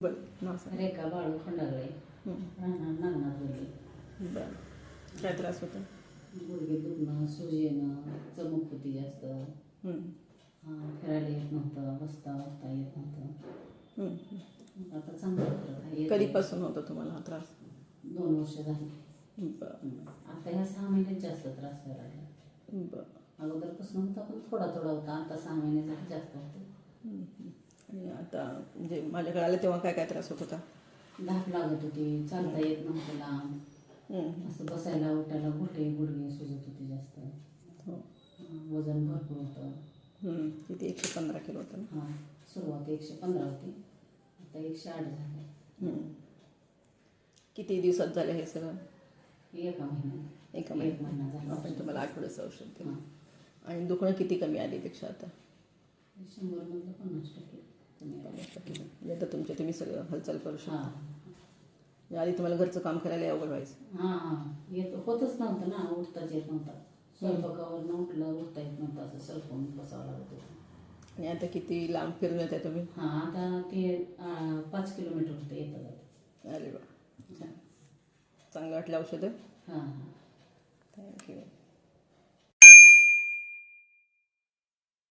बरं रेखा बाळू खंडागळे. राहणार नागनाथ गल्ली बरं. काय त्रास होता? गुडघे दुखणं सूज येणं चमक होती जास्त. फिरायला येत नव्हतं बसता बसता येत नव्हतं. आता चांगलं. कधीपासून होता तुम्हाला हा त्रास? दोन वर्ष झाली. आता ह्या सहा महिन्यात जास्त त्रास व्हायला लागला. अगोदरपासून होता पण थोडा थोडा होता. आता सहा महिन्यासाठी जास्त होतो आता म्हणजे माझ्याकडे आले तेव्हा काय काय त्रास होत होता? धाप लागत होती चालता येत नव्हतं लांब. असं बसायला उठायला घोटे गुडघे सुजत होते जास्त. हो. वजन भरपूर होतं. किती? एकशे पंधरा किलो होतं ना? हां. सुरुवात एकशे पंधरा होती. आता एकशे आठ झाले. हं. किती दिवसात झालं हे सगळं? एका महिन्यात. एका एक महिन्यात. महिना झाला. आपण तुम्हाला आठवड्याचं औषध दिलं. आणि दुखणं किती कमी आली पेक्षा आता शंभरमधलं पन्नास टक्के. आता तुमच्या तुम्ही सगळं हालचाल करू शकता. म्हणजे आधी तुम्हाला घरचं काम करायला अवघड व्हायचं. हां हां. येत होतच नव्हतं ना. उठताच येत नव्हता. स्वयंपाकावरनं उठलं उठता येत नव्हतं. असं सलपून बसावं लागत होतं. आणि आता किती लांब फिरून येते तुम्ही? हां आता ते अं, पाच किलोमीटर होतं येतं जातं अरे वा. छान चांगलं वाटलं औषधं. हां हां.